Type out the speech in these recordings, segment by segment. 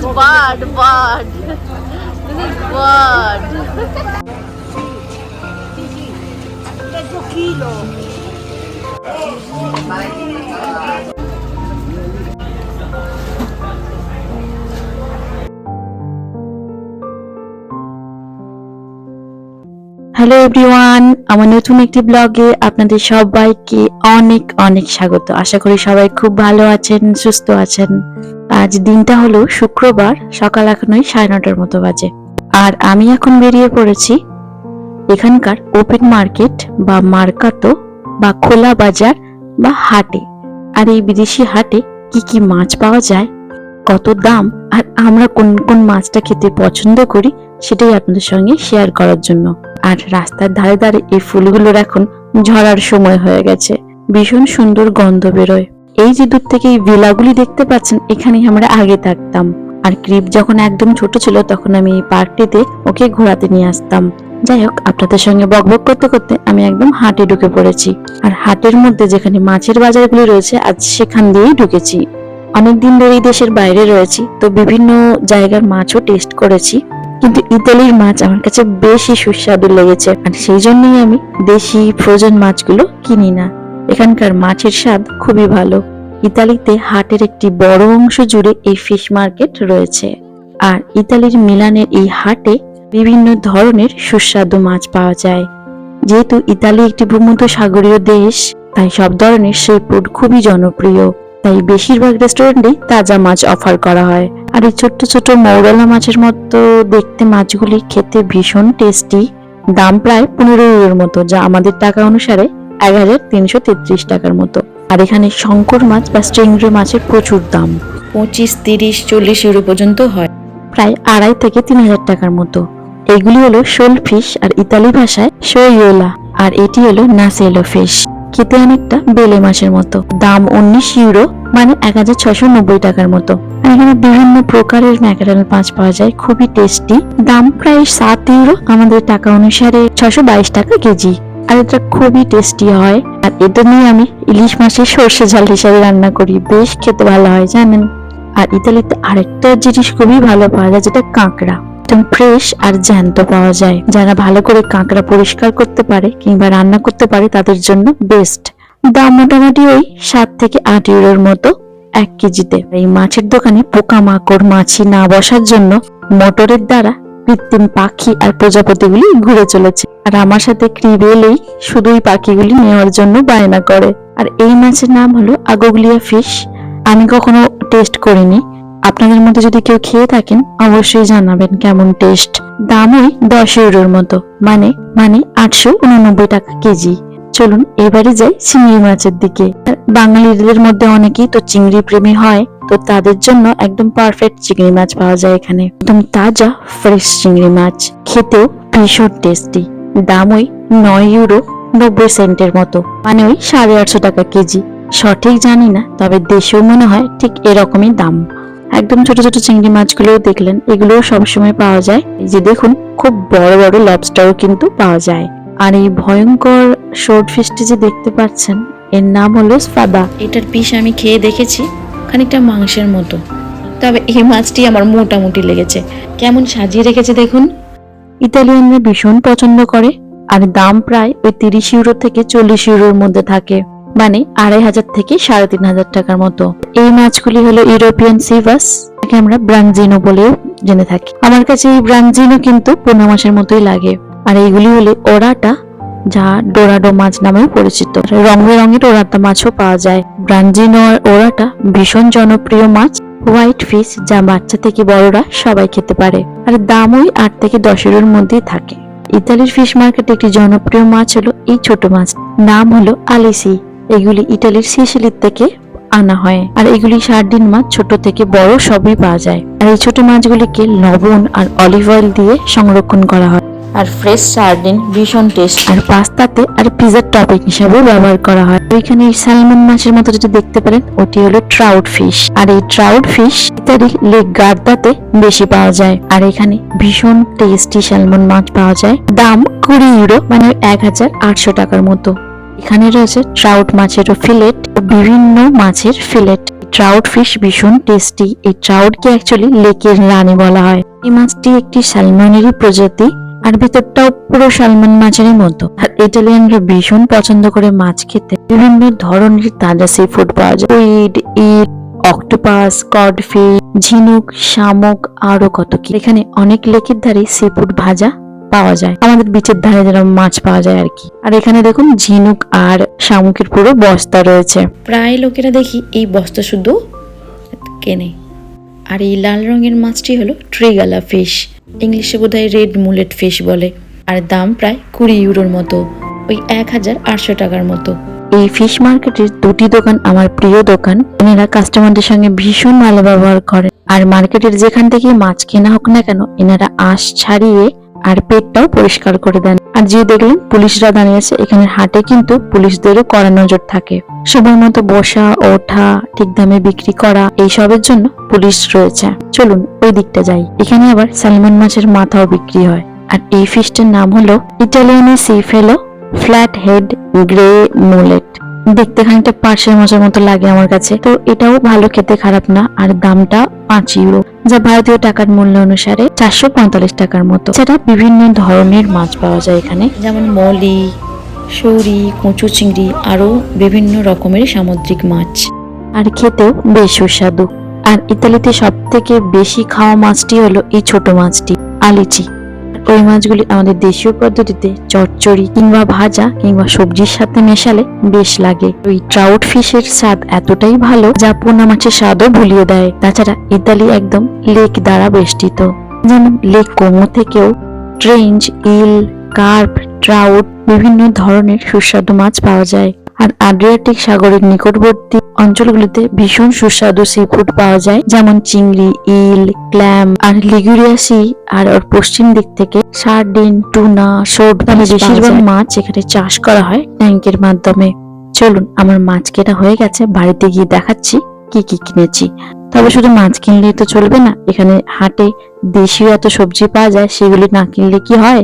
is bird, bird. This is bird. Hello everyone আমার নতুন একটি ব্লগে আপনাদের সবাইকে অনেক অনেক স্বাগত আশা করি সবাই খুব ভালো আছেন সুস্থ আছেন আজ দিনটা হলো শুক্রবার, সকাল এখন ওই সাড়ে নটার মতো বাজে। আর আমি এখন বেরিয়ে পড়েছি এখানকার ওপেন মার্কেট বা মার্কাতো বা খোলা বাজার বা হাটে। আর এই বিদেশি হাটে কি কি মাছ পাওয়া যায়, কত দাম, আর আমরা কোন কোন মাছটা খেতে পছন্দ করি, সেটাই আপনাদের সঙ্গে শেয়ার করার জন্য। আর রাস্তার ধারে ধারে এই ফুলগুলোর এখন ঝরার সময় হয়ে গেছে। ভীষণ সুন্দর গন্ধ বেরোয়। এই যে দূর থেকে এই ভিলাগুলি দেখতে পাচ্ছেন, এখানেই আমরা আগে থাকতাম। আর ক্রিপ যখন একদম ছোট ছিল, তখন আমি এই পার্কটিতে ওকে ঘোরাতে নিয়ে আসতাম। যাই হোক, আপনাদের সঙ্গে বকবক করতে করতে আমি একদম হাটে ঢুকে পড়েছি। আর হাটের মধ্যে যেখানে মাছের বাজারগুলি রয়েছে, আজ সেখান দিয়েই ঢুকেছি। অনেকদিন ধরে এই দেশের বাইরে রয়েছি, তো বিভিন্ন জায়গার মাছও টেস্ট করেছি। কিন্তু ইতালির মাছ আমার কাছে বেশি সুস্বাদু লেগেছে। আর সেই জন্যই আমি দেশি ফ্রোজেন মাছগুলো কিনি না। এখানকার মাছের স্বাদ খুবই ভালো। ইতালিতে হাটের একটি বড় অংশ জুড়ে এই ফিশ মার্কেট রয়েছে। আর ইতালির মিলানের এই হাটে বিভিন্ন ধরনের সুস্বাদু মাছ পাওয়া যায়। যেহেতু ইতালি একটি ভূমধ্য সাগরীয় দেশ, তাই সব ধরনের সি ফুড খুবই জনপ্রিয়। তাই বেশিরভাগ রেস্টুরেন্টেই তাজা মাছ অফার করা হয়। আর এই ছোট্ট ছোট মৌরলা মাছের মতো দেখতে মাছগুলি খেতে ভীষণ টেস্টি দাম প্রায় পনেরো ইউরোর মতো, যা আমাদের টাকা অনুসারে এক হাজার তিনশো তেত্রিশ টাকার মতো। আর এখানে শঙ্কর মাছ বা স্ট্রিংরি মাছের প্রচুর দাম। পঁচিশ তিরিশ চল্লিশ ইউরো পর্যন্ত হয়। প্রায় আড়াই থেকে তিন হাজার টাকার মতো। এগুলি হলো শোল ফিশ আর ইতালি ভাষায় শোয়োলা আর এটি হলো নাসেলো ফিশ। খেতে অনেকটা বেলে মাছের মতো। দাম উনিশ ইউরো মানে এক হাজার ছশো নব্বই টাকার মতো। আর এখানে বিভিন্ন প্রকারের ম্যাকারেল মাছ পাওয়া যায় খুবই টেস্টি দাম প্রায় সাত ইউরো আমাদের টাকা অনুসারে ছশো বাইশ টাকা কেজি। আর এটা খুবই টেস্টি হয়। আর এটা নিয়ে আমি ইলিশ মাছের সর্ষে ঝাল হিসাবে রান্না করি। বেশ খেতে ভালো হয়, জানেন? আর ইতালিতে আরেকটা জিনিস খুবই ভালো পাওয়া যায়, যেটা কাঁকড়া। একদম ফ্রেশ আর জ্যান্ত পাওয়া যায়। যারা ভালো করে কাঁকড়া পরিষ্কার করতে পারে কিংবা রান্না করতে পারে, তাদের জন্য বেস্ট দাম মোটামুটি ওই সাত থেকে আট ইউরোর মতো এক কেজিতে। এই মাছের দোকানে পোকামাকড়, মাছি না বসার জন্য মোটরের দ্বারা কৃত্রিম পাখি আর প্রজাপতিগুলি ঘুরে চলেছে। আর আমার সাথে ক্রিব এলেই শুধুই পাখিগুলি নেওয়ার জন্য বায়না করে। আর এই মাছের নাম হলো আগগুলিয়া ফিশ। আমি কখনো টেস্ট করিনি। আপনাদের মধ্যে যদি কেউ খেয়ে থাকেন, অবশ্যই জানাবেন কেমন টেস্ট। দামই দশ ইউরোর মতো। মানে মানে আটশো উননব্বই টাকা কেজি। চলুন, এবারে যাই চিংড়ি মাছের দিকে। বাঙালিদের মধ্যে অনেকেই তো চিংড়ি প্রেমী হয়, তো তাদের জন্য একদম পারফেক্ট চিংড়ি মাছ পাওয়া যায় এখানে। একদম তাজা ফ্রেশ চিংড়ি মাছ, খেতেও ভীষণ টেস্টি দাম ওই নয় ইউরো নব্বই সেন্টের মতো মানে ওই সাড়ে আটশো টাকা কেজি। সঠিক জানি না, তবে দেশেও মনে হয় ঠিক এরকমই দাম। একদম ছোট ছোট চিংড়ি মাছগুলোও দেখলেন, এগুলোও সবসময় পাওয়া যায়। যে দেখুন, খুব বড় বড় লবস্টারও কিন্তু পাওয়া যায়। আর এই ভয়ঙ্কর শর্ট ফিশটি যে দেখতে পাচ্ছেন এর নাম হলো স্পাদা এটার পিস আমি খেয়ে দেখেছি খানিকটা মাংসের মতো। তবে এই মাছটি আমার মোটামুটি লেগেছে। কেমন সাজিয়ে রেখেছে দেখুন। ইতালিয়ানরা ভীষণ পছন্দ করে আর দাম প্রায় ওই তিরিশ ইউরো থেকে চল্লিশ ইউরোর মধ্যে থাকে। মানে আড়াই হাজার থেকে সাড়ে তিন হাজার টাকার মতো। এই মাছগুলি হলো ইউরোপিয়ান সিভাস আমরা ব্রাঞ্জিনো বলেও জেনে থাকি। আমার কাছে এই ব্রাঞ্জিনো কিন্তু পোনা মাছের মতোই লাগে। আর এইগুলি হলো ওরাটা যা ডোরাডো মাছ নামেও পরিচিত। রং বেরঙের ওরাটা মাছও পাওয়া যায়। ব্রাঞ্জিনো আর ওরাটা ভীষণ জনপ্রিয় মাছ। হোয়াইট ফিশ, যা বাচ্চা থেকে বড়রা সবাই খেতে পারে। আর দাম ওই আট থেকে দশ ইউরোর মধ্যেই থাকে। ইতালির ফিশ মার্কেটে একটি জনপ্রিয় মাছ হলো এই ছোট মাছ। নাম হলো আলিসি। এগুলি ইটালির সিসিলির থেকে আনা হয়। আর এগুলি সার্ডিন মাছ ছোট থেকে বড় সবই পাওয়া যায়। আর এই ছোট মাছগুলিকে লবণ আর অলিভ অয়েল দিয়ে সংরক্ষণ করা হয়। আর ফ্রেশ সার্ডিন ভীষণ টেস্ট আর পাস্তাতে আর পিজার টপিং হিসাবেও ব্যবহার করা হয়। এখানে স্যালমন মাছের মতো যেটা দেখতে পারেন, ওটি হলো ট্রাউট ফিশ আর এই ট্রাউট ফিশ ইত্যাদি লেক গার্দাতে বেশি পাওয়া যায়। আর এখানে ভীষণ টেস্টি স্যালমন মাছ পাওয়া যায়। দাম কুড়ি ইউরো মানে এক হাজার আটশো টাকার মতো। এখানে রয়েছে ট্রাউট মাছেরও ফিলেট বিভিন্ন মাছের ফিলেট ট্রাউট ফিশ ভীষণ টেস্টি এই ট্রাউটকে অ্যাকচুয়ালি লেকের রানী বলা হয়। এই মাছটি একটি স্যালমনেরই প্রজাতি। আর ভেতরটাও পুরো সালমান মাছেরই মতো। আর ইটালিয়ানরা ভীষণ পছন্দ করে মাছ খেতে। বিভিন্ন ধরনের তাজা সি ফুড পাওয়া যায়। উইড ইট অক্টোপাস কডফিশ ঝিনুক, শামুক, আরও কত কি। এখানে অনেক লেকের ধারে সি ফুড ভাজা পাওয়া যায়। আমাদের বিচের ধারে যেরকম মাছ পাওয়া যায় আর কি। আর এখানে দেখুন ঝিনুক আর শামুকের পুরো বস্তা রয়েছে। প্রায় লোকেরা দেখি এই বস্তা শুধু কেনে। আর এই লাল রঙের মাছটি হলো ট্রিগালা ফিশ। ইংলিশে বোধহয় রেড মুলেট ফিশ বলে। আর দাম প্রায় কুড়ি ইউরোর মতো। ওই এক হাজার আটশো টাকার মতো। এই ফিশ মার্কেটের দুটি দোকান আমার প্রিয় দোকান। এনারা কাস্টমারদের সঙ্গে ভীষণ ভালো ব্যবহার করেন। আর মার্কেটের যেখান থেকে মাছ কেনা হোক না কেন, এনারা আঁশ ছাড়িয়ে আর পেটটাও পরিষ্কার করে দেন। আর যে দেখলেন, পুলিশরা দাঁড়িয়ে আছে এখানে হাটে কিন্তু পুলিশদেরও কড়া নজর থাকে। সবার মতো বসা, ওঠা, ঠিক দামে বিক্রি করা, এইসবের জন্য পুলিশ রয়েছে। চলুন, ওই দিকটা যাই। এখানে আবার সালমন মাছের মাথাও বিক্রি হয়। আর এই ফিশটার নাম হলো ইটালিয়ানি sea fellow flat head grey mullet. দেখতে খানিকটা পার্সের মাছের মতো লাগে আমার কাছে। তো এটাও ভালো খেতে খারাপ না, আর দামটা পাঁচ ইউরো যা ভারতীয় টাকার মূল্য অনুসারে চারশো পঁয়তাল্লিশ টাকার মতো। সেটা বিভিন্ন ধরনের মাছ পাওয়া যায় এখানে। যেমন মলি, সৌরি, কচু চিংড়ি আরও বিভিন্ন রকমের সামুদ্রিক মাছ। আর খেতেও বেশ সুস্বাদু। আর ইতালিতে সব থেকে বেশি খাওয়া মাছটি হলো এই ছোট মাছটি, আলিচি। ওই মাছগুলি আমাদের দেশীয় পদ্ধতিতে চচ্চড়ি কিংবা ভাজা কিংবা সবজির সাথে মেশালে বেশ লাগে। ওই ট্রাউট ফিশের স্বাদ এতটাই ভালো যা পোনা মাছের স্বাদও ভুলিয়ে দেয়। তাছাড়া ইতালি একদম লেক দ্বারা বেষ্টিত। যেমন লেক কোমো থেকেও ট্রেঞ্জ ইল, কার্প ট্রাউট বিভিন্ন ধরনের সুস্বাদু মাছ পাওয়া যায়। আর আড্রিয়াটিক সাগরের নিকটবর্তী অঞ্চলগুলিতে ভীষণ সুস্বাদু সি ফুড পাওয়া যায় যেমন চিংড়ি ইল ক্ল্যাম আর লিগুরিয়া সি আর ওর পশ্চিম দিক থেকে সার্ডিন টুনা শোট মানে বেশিরভাগ মাছ এখানে চাষ করা হয় ট্যাঙ্কের মাধ্যমে। চলুন আমার মাছ কেনা হয়ে গেছে বাড়িতে গিয়ে দেখাচ্ছি কি কি কিনেছি। তবে শুধু মাছ কিনলেই তো চলবে না এখানে হাটে দেশীয় এত সবজি পাওয়া যায় সেগুলি না কিনলে কি হয়?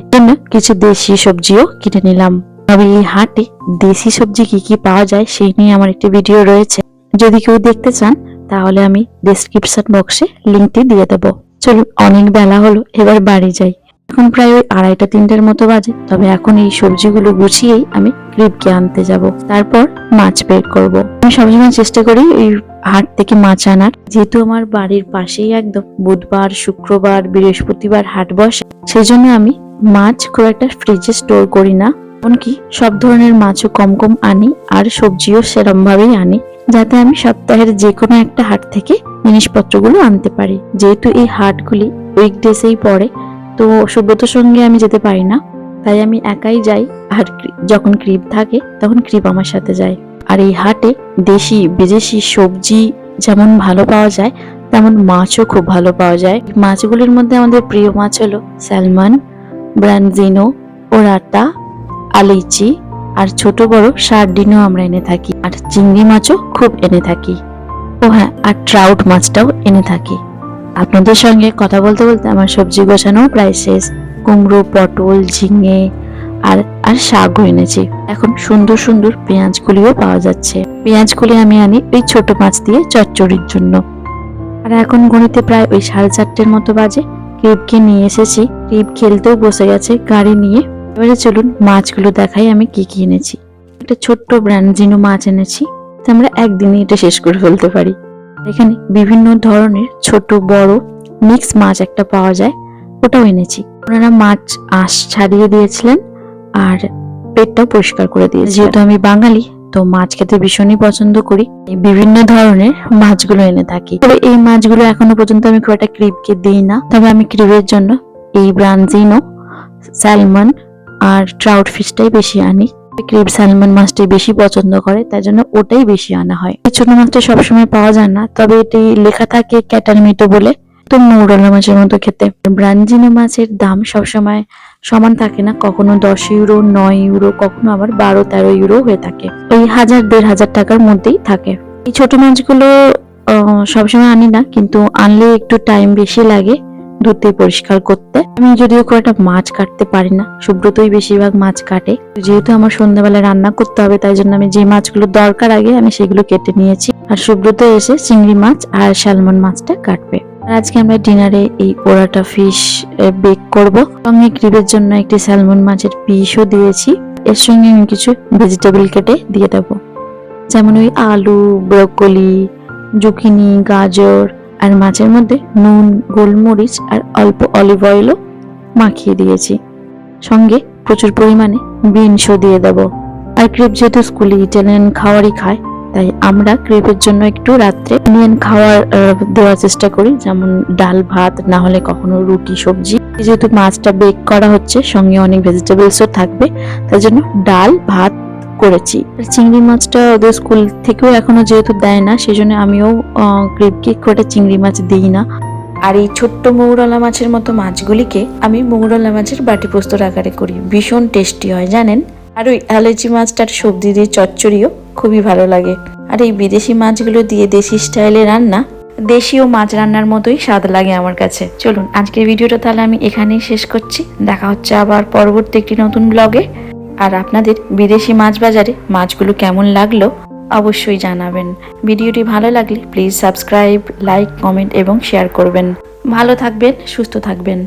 কিছু দেশি সবজিও কিনে নিলাম। তবে এই হাটে দেশি সবজি কি কি পাওয়া যায় সেই নিয়ে আমার একটি ভিডিও রয়েছে। যদি কেউ দেখতে চান, তাহলে আমি ডেসক্রিপশন বক্সে লিঙ্কটি দিয়ে দেবো। চলুন, অনেক বেলা হলো, এবার বাড়ি যাই। এখন প্রায় ওই আড়াইটা, তিনটার মতো বাজে, তবে এখন এই সবজিগুলো গুছিয়েই আমি ক্রিপকে আনতে যাব। তারপর মাছ বের করব। আমি সবসময় চেষ্টা করি এই হাট থেকে মাছ আনার। যেহেতু আমার বাড়ির পাশেই একদম বুধবার, শুক্রবার, বৃহস্পতিবার হাট বসে সেই জন্য আমি মাছ খুব একটা ফ্রিজে স্টোর করি না। এমনকি সব ধরনের মাছও কম কম আনি, আর সবজিও সেরম ভাবেই আনি, যাতে আমি সপ্তাহের যে কোনো একটা হাট থেকে জিনিসপত্রগুলো আনতে পারি। যেহেতু এই হাটগুলি উইকডেসেই পড়ে, তো সুব্রতর সঙ্গে আমি যেতে পারি না। তাই আমি একাই যাই, আর যখন ক্রিপ থাকে, তখন ক্রিপ আমার সাথে যায়। আর এই হাটে দেশি, বিদেশি সবজি যেমন ভালো পাওয়া যায়, তেমন মাছও খুব ভালো পাওয়া যায়। মাছগুলির মধ্যে আমাদের প্রিয় মাছ হলো স্যালমন, ব্রানজিনো, ওরাটা আলিচি আর ছোট বড় সার্ডিনও আমরা এনে থাকি। আর চিংড়ি মাছও খুব এনে থাকি। ও হ্যাঁ আর ট্রাউট মাছটাও এনে থাকি। আপনাদের সঙ্গে কথা বলতে বলতে আমার সবজি গোছানো প্রায় শেষ। কুমড়ো, পটল, ঝিঙে আর আর শাকও এনেছি। এখন সুন্দর সুন্দর পেঁয়াজগুলিও পাওয়া যাচ্ছে। পেঁয়াজগুলি আমি আনি ওই ছোট মাছ দিয়ে চচ্চড়ির জন্য। আর এখন গণিতে প্রায় ওই সাড়ে চারটের মতো বাজে। ক্রিপকে নিয়ে এসেছি। ক্রিপ খেলতেও বসে গেছে, গাড়ি নিয়ে। এবারে চলুন মাছগুলো দেখাই আমি কি কি এনেছি। একটা ছোট্ট ব্র্যান্ডিনো মাছ এনেছি, তো আমরা একদিনে এটা শেষ করে ফেলতে পারি। এখানে বিভিন্ন ধরনের ছোট, বড় মিক্স মাছ একটা পাওয়া যায়, ওটাও এনেছি। ওনারা মাছ আঁশ ছাড়িয়ে দিয়েছিলেন আর পেটটাও পরিষ্কার করে দিয়েছে যেহেতু আমি বাঙালি, তো মাছ খেতে ভীষণই পছন্দ করি। বিভিন্ন ধরনের মাছগুলো এনে থাকি। তবে এই মাছগুলো এখনও পর্যন্ত আমি খুব একটা ক্রিপকে দিই না। তবে আমি ক্রিপের জন্য এই ব্রানজিনো স্যালমন আর ট্রাউট ফিশটাই বেশি আনি। ক্রিপ স্যালমন মাছটাই বেশি পছন্দ করে, তাই জন্য ওটাই বেশি আনা হয়। এই ছোট মাছটা সবসময় পাওয়া যায় না, তবে এটি লেখা থাকে ক্যাটারমিটো বলে। তো মৌরলা মাছের মতো খেতে। ব্রাঞ্জিনো মাছের দাম সবসময় সমান থাকে না, কখনো দশ ইউরো, নয় ইউরো, কখনো আবার বারো, তেরো ইউরো হয়ে থাকে। ওই হাজার, দেড় হাজার টাকার মধ্যেই থাকে। এই ছোট মাছগুলো সবসময় আনি না, কিন্তু আনলে একটু টাইম বেশি লাগে। দিয়ে পরিষ্কার করতে। আমি যদিও খুব একটা মাছ কাটতে পারি না, সুব্রতই বেশিরভাগ মাছ কাটে। যেহেতু আমার সন্ধ্যাবেলা রান্না করতে হবে, তাই জন্য আমি যে মাছগুলো দরকার আগে, আমি সেগুলো কেটে নিয়েছি। আর সুব্রত এসে চিংড়ি মাছ আর স্যালমন মাছটা কাটবে। আজকে আমরা ডিনারে এই ওরাটা ফিশ বেক করব। সঙ্গে গ্রিলের জন্য একটি স্যালমন মাছের পিসও দিয়েছি। এর সঙ্গে আমি কিছু ভেজিটেবল কেটে দিয়ে দেবো। যেমন ওই আলু, ব্রকলি, জুকিনি, গাজর আর মাছের মধ্যে নুন, গোলমরিচ আর অল্প অলিভ অয়েলও মাখিয়ে দিয়েছি। সঙ্গে প্রচুর পরিমাণে বিনসও দিয়ে দেব। আর ক্রেপ যেহেতু স্কুলে ইটালিয়ান খাওয়ারই খায়, তাই আমরা ক্রেপের জন্য একটু রাত্রে ইন্ডিয়ান খাওয়ার দেওয়ার চেষ্টা করি। যেমন ডাল, ভাত, না হলে কখনো রুটি, সবজি। যেহেতু মাছটা বেক করা হচ্ছে, সঙ্গে অনেক ভেজিটেবলসও থাকবে, তাই জন্য ডাল, ভাত করেছি। চিংড়ি মাছটা ওদের স্কুল থেকেও এখনও যেহেতু দেয় না সেই জন্য আমিও গ্রেপকে একটা চিংড়ি মাছ দিই না। আর এই ছোট্ট মৌরলা মাছের মতো মাছগুলিকে আমি মৌরলা মাছের বাটি পোস্তর আকারে করি। ভীষণ টেস্টি হয়, জানেন? আর ওই অ্যালার্জি মাছটার সবজি দিয়ে চচ্চড়িও খুবই ভালো লাগে। আর এই বিদেশি মাছগুলো দিয়ে দেশি স্টাইলে রান্না, দেশীয় মাছ রান্নার মতোই স্বাদ লাগে আমার কাছে। চলুন, আজকের ভিডিওটা তাহলে আমি এখানেই শেষ করছি। দেখা হচ্ছে আবার পরবর্তী একটি নতুন ব্লগে আর আপনাদের বিদেশি মাছ বাজারে মাছগুলো কেমন লাগল অবশ্যই জানাবেন। ভিডিওটি ভালো লাগলে প্লিজ সাবস্ক্রাইব লাইক কমেন্ট এবং শেয়ার করবেন। ভালো থাকবেন, সুস্থ থাকবেন।